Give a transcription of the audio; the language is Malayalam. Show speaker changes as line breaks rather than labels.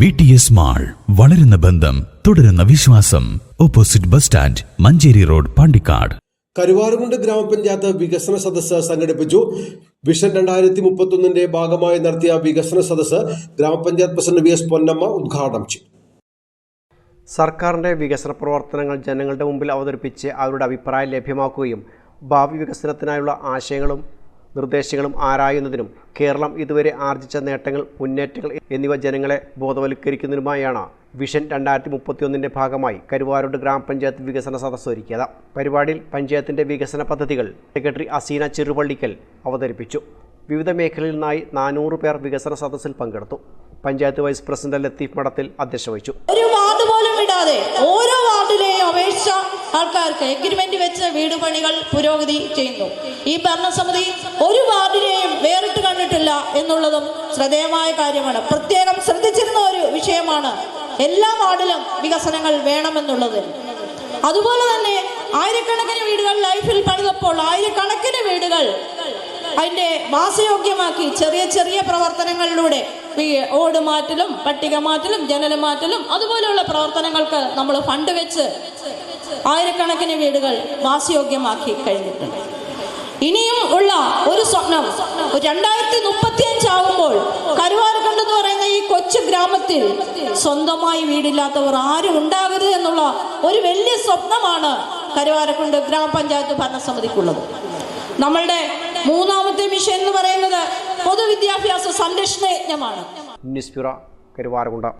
വി ടി എസ് മാൾ വളരുന്ന ബന്ധം തുടരുന്ന വിശ്വാസം. Opposite bus stand Manjeri road Pandikkad.
Karuvarakundu ഗ്രാമപഞ്ചായത്ത് വികസന സദസ്സ് സംഘടിപ്പിച്ചു. വിഷൻ രണ്ടായിരത്തി മുപ്പത്തൊന്നിന്റെ ഭാഗമായി നടത്തിയ വികസന സദസ് ഗ്രാമപഞ്ചായത്ത് പ്രസിഡന്റ് വി എസ് പൊന്നമ്മ ഉദ്ഘാടനം ചെയ്തു.
സർക്കാരിന്റെ വികസന പ്രവർത്തനങ്ങൾ ജനങ്ങളുടെ മുമ്പിൽ അവതരിപ്പിച്ച് അവരുടെ അഭിപ്രായം ലഭ്യമാക്കുകയും ഭാവി വികസനത്തിനായുള്ള ആശയങ്ങളും നിർദ്ദേശങ്ങളും ആരായുന്നതിനും കേരളം ഇതുവരെ ആർജിച്ച നേട്ടങ്ങൾ മുന്നേറ്റങ്ങൾ എന്നിവ ജനങ്ങളെ ബോധവൽക്കരിക്കുന്നതിനുമായാണ് വിഷൻ രണ്ടായിരത്തി മുപ്പത്തിയൊന്നിന്റെ ഭാഗമായി കരുവാരോട് ഗ്രാമപഞ്ചായത്ത് വികസന സദസ്സ് ഒരുക്കിയത്. പരിപാടിയിൽ പഞ്ചായത്തിന്റെ വികസന പദ്ധതികൾ സെക്രട്ടറി അസീന ചെറുപള്ളിക്കൽ അവതരിപ്പിച്ചു. വിവിധ മേഖലയിൽ നിന്നായി നാനൂറ് പേർ വികസന സദസ്സിൽ പങ്കെടുത്തു. പഞ്ചായത്ത് വൈസ് പ്രസിഡന്റ് ലത്തീഫ് മഠത്തിൽ അധ്യക്ഷ വഹിച്ചു.
എഗ്രിമെന്റ് വെച്ച് വീട് പണികൾ പുരോഗതി ചെയ്യുന്നു. ഈ ഭരണസമിതി ഒരു വാർഡിനെയും വേറിട്ട് കണ്ടിട്ടില്ല എന്നുള്ളതും ശ്രദ്ധേയമായ കാര്യമാണ്. പ്രത്യേകം ശ്രദ്ധിച്ചിരുന്ന ഒരു വിഷയമാണ് എല്ലാ വാർഡിലും വികസനങ്ങൾ വേണമെന്നുള്ളത്. അതുപോലെ തന്നെ ആയിരക്കണക്കിന് വീടുകൾ ലൈഫിൽ പണിതപ്പോൾ ആയിരക്കണക്കിന് വീടുകൾ അതിന്റെ വാസയോഗ്യമാക്കി ചെറിയ ചെറിയ പ്രവർത്തനങ്ങളിലൂടെ ഓട് മാറ്റലും പട്ടിക മാറ്റലും ജനല മാറ്റലും അതുപോലെയുള്ള പ്രവർത്തനങ്ങൾക്ക് നമ്മൾ ഫണ്ട് വെച്ച് ആയിരക്കണക്കിന് വീടുകൾ വാസയോഗ്യമാക്കി കഴിഞ്ഞിട്ടുണ്ട്. ഇനിയും ഉള്ള ഒരു സ്വപ്നം രണ്ടായിരത്തി മുപ്പത്തി അഞ്ചാവുമ്പോൾ കരുവാരക്കണ്ട് എന്ന് പറയുന്ന ഈ കൊച്ചു ഗ്രാമത്തിൽ സ്വന്തമായി വീടില്ലാത്തവർ ആരും ഉണ്ടാകരുത് എന്നുള്ള ഒരു വലിയ സ്വപ്നമാണ് കരുവാരക്കുണ്ട് ഗ്രാമപഞ്ചായത്ത് ഭരണസമിതിക്കുള്ളത്. നമ്മളുടെ മൂന്നാമത്തെ മിഷൻ എന്ന് പറയുന്നത് പൊതുവിദ്യാഭ്യാസ സംരക്ഷണ യജ്ഞമാണ്
ന്യൂസ്